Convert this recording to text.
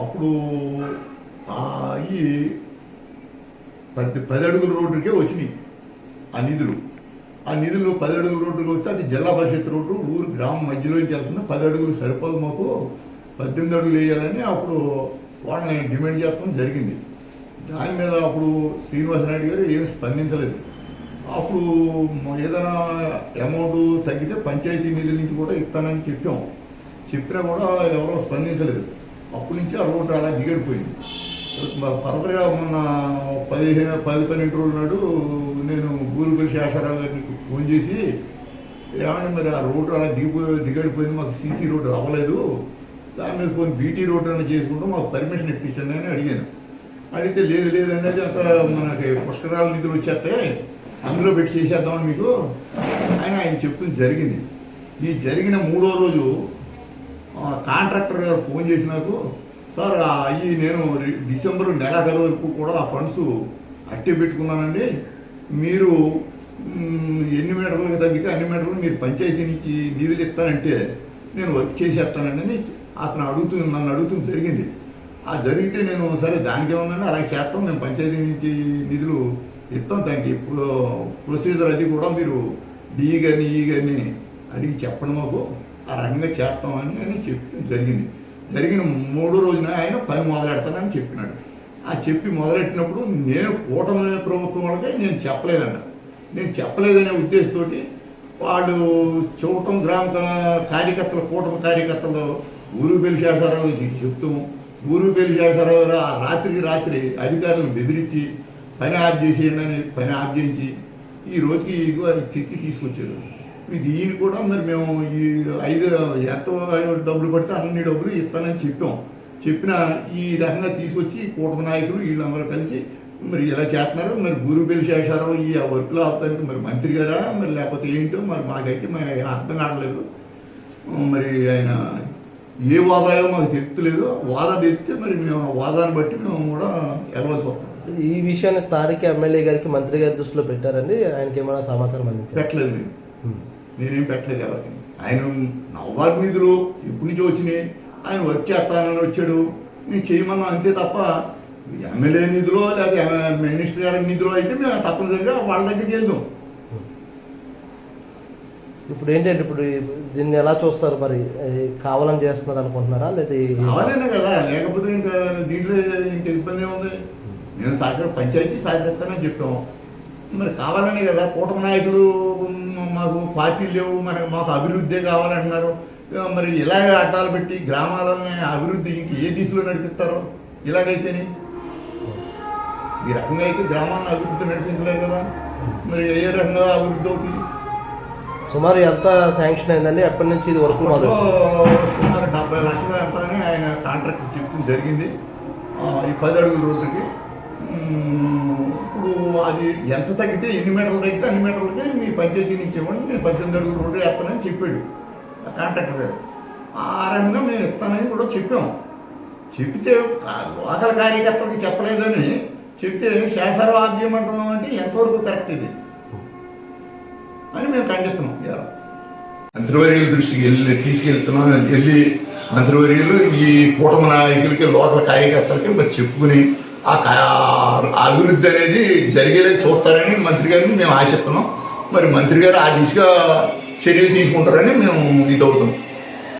అప్పుడు ఈ పది పది అడుగుల రోడ్డుకే వచ్చినాయి ఆ నిధులు. ఆ నిధులు పది అడుగుల రోడ్డుకి వస్తే అది జిల్లా పరిషత్ రోడ్డు ఊరు గ్రామం మధ్యలోంచి వెళ్తుంది. పది అడుగులు సరిపోదు మాకు. పద్దెనిమిది అడుగులు వేయాలని అప్పుడు వాళ్ళని డిమాండ్ చేస్తాం జరిగింది. దాని మీద అప్పుడు శ్రీనివాసనాయుడు గారు ఏమి స్పందించలేదు. అప్పుడు ఏదైనా అమౌంట్ తగ్గితే పంచాయతీ నిధుల నుంచి కూడా ఇస్తానని చెప్పాం. చెప్పినా కూడా ఎవరో స్పందించలేదు. అప్పటి నుంచి ఆ రోడ్డు అలా దిగడిపోయింది. మ- ఫర్దర్గా మొన్న పదిహేను పది పన్నెండు రోజుల నాడు నేను గూరుపల్లి శేషారావు గారికి ఫోన్ చేసి ఏమంటే మరి ఆ రోడ్డు అలా దిగిపోయి దిగడిపోయింది మాకు సీసీ రోడ్డు అవ్వలేదు దాని మీద కొన్ని బీటీ రోడ్డు అని చేసుకుంటూ మాకు పర్మిషన్ ఇప్పించండి అని అడిగాను. అడిగితే లేదు లేదు అనేది అంత మనకి పుష్కరాల నిధులు వచ్చేస్తే అందులో పెట్టి చేసేద్దామని మీకు ఆయన ఆయన చెప్తుంది జరిగింది. ఈ జరిగిన మూడో రోజు కాంట్రాక్టర్ గారు ఫోన్ చేసి నాకు సార్ అవి నేను డిసెంబర్ నెలాఖరు వరకు కూడా ఆ ఫండ్స్ అట్టే పెట్టుకున్నానండి. మీరు ఎన్ని మీటర్లకు తగ్గితే అన్ని మీటర్లు మీరు పంచాయతీ నుంచి నిధులు ఇస్తానంటే నేను వర్క్ చేసేస్తానండి అతను అడుగుతూ నన్ను అడుగుతుంది జరిగింది. ఆ జరిగితే నేను సరే దానికి ఏమన్నా అలా చేస్తాం. మేము పంచాయతీ నుంచి నిధులు ఇస్తాం. దానికి ఇప్పుడు ప్రొసీజర్ అది కూడా మీరు డీ కానీ ఈ కానీ అడిగి చెప్పండి మాకు. ఆ రకంగా చేస్తామని నేను చెప్తే జరిగింది. జరిగిన మూడో రోజున ఆయన పని మొదలెడతానని చెప్పినాడు. ఆ చెప్పి మొదలెట్టినప్పుడు నేను కూటమి ప్రభుత్వం వాళ్ళకి నేను చెప్పలేదన్న. నేను చెప్పలేదనే ఉద్దేశంతో వాళ్ళు చూడటం గ్రామ కార్యకర్తలు కూటమి కార్యకర్తలు ఊరు పెళ్ళి చేశారావు చెప్తాము ఊరు పెళ్ళి చేశారావు ఆ రాత్రికి రాత్రి అధికారులను బెదిరించి పని ఆఫ్ చేసేయండి అని పని ఆఫ్ చేయించి ఈ రోజుకి ఇదిగో అది తిత్తి తీసుకొచ్చారు. ఇది ఈయన కూడా మరి మేము ఈ ఐదు ఎంత డబ్బులు పడితే అన్ని డబ్బులు ఇస్తానని చెప్పాం. చెప్పిన ఈ రకంగా తీసుకొచ్చి కూటమి నాయకులు వీళ్ళందరూ కలిసి మరి ఇలా చేస్తున్నారు? మరి గురుబెల్లి శేషారావు ఈ వర్క్లో అవుతానికి మరి మంత్రి గారా? మరి లేకపోతే ఏంటో మరి మాకైతే మరి అర్థం కావట్లేదు. మరి ఆయన ఏ వాదాయో మాకు తెలుస్తలేదు. వాదా తెస్తే మరి మేము వాదాన్ని బట్టి మేము కూడా వెళ్ళవలసి వస్తాం ఈ విషయాన్ని స్థానిక ఎమ్మెల్యే గారికి మంత్రి గారి దృష్టిలో పెట్టారండి. ఆయనకి ఏమైనా సమాచారం అందించారు? పెట్టలేదు నేను పెట్టలేదు ఎవరికి. ఆయన నవవారి నిధులు ఎప్పటి నుంచో వచ్చినాయి. ఆయన వర్క్ చేస్తానని వచ్చాడు. నేను చేయమన్నా అంతే తప్ప ఎమ్మెల్యే నిధులో లేదా మినిస్టర్ గారి నిధులో అయితే మేము తప్పనిసరిగా వాళ్ళ దగ్గరికి వెళ్దాం. ఇప్పుడు ఏంటంటే ఇప్పుడు దీన్ని ఎలా చూస్తారు మరి? కావాలని చేస్తున్నారు అనుకుంటున్నారా? లేదా కావాలనే కదా. లేకపోతే ఇంకా దీంట్లో ఇంకా ఇబ్బంది ఏముంది నేను సహకార పంచాయతీ సహకరిస్తానని చెప్పాం. మరి కావాలనే కదా. కూటమి నాయకులు మాకు పార్టీలు లేవు మనకు మాకు అభివృద్ధి కావాలంటున్నారు. మరి ఇలాగే అడ్డాలు పెట్టి గ్రామాలని అభివృద్ధి ఇంక ఏ దిశలో నడిపిస్తారో? ఇలాగైతేనే. ఈ రకంగా అయితే గ్రామాలను అభివృద్ధి నడిపించలేదు కదా. మరి ఏ రకంగా అభివృద్ధి అవుతుంది? సుమారు ఎంత శాంక్షన్ అయిందండి? ఎప్పటి నుంచి ఇది వర్క్ సుమారు డెబ్బై లక్షలు ఎంత అని ఆయన కాంట్రాక్ట్ చెప్తుంది జరిగింది. ఈ పది అడుగుల ఇప్పుడు అది ఎంత తగ్గితే ఎన్ని మీటర్లు తగ్గితే అన్ని మీటర్లకి మీ పంచాయతీ నుంచి ఇవ్వండి నేను పద్దెనిమిది అడుగులు రోడ్డు వేస్తానని చెప్పాడు కాంట్రాక్టర్ గారు. ఆ రకంగా మేము ఇస్తానని కూడా చెప్పాం. చెప్తే లోకల్ కార్యకర్తలకి చెప్పలేదని చెప్తే శాసనం ఆద్యమంటున్నాం అంటే ఎంతవరకు కరెక్ట్ ఇది? అని మేము ఖండిస్తున్నాం. ఇలా. మంత్రివర్యుల దృష్టికి వెళ్ళి తీసుకెళ్తున్నాం. వెళ్ళి మంత్రివర్యులు ఈ కూటమి నాయకులకి లోకల్ కార్యకర్తలకి మరి చెప్పుకుని ఆ అభివృద్ధి అనేది జరిగేలా చూస్తారని మంత్రి గారిని మేము ఆశిస్తున్నాం. మరి మంత్రి గారు ఆ దిశగా చర్యలు తీసుకుంటారని మేము ఇది అవుతాం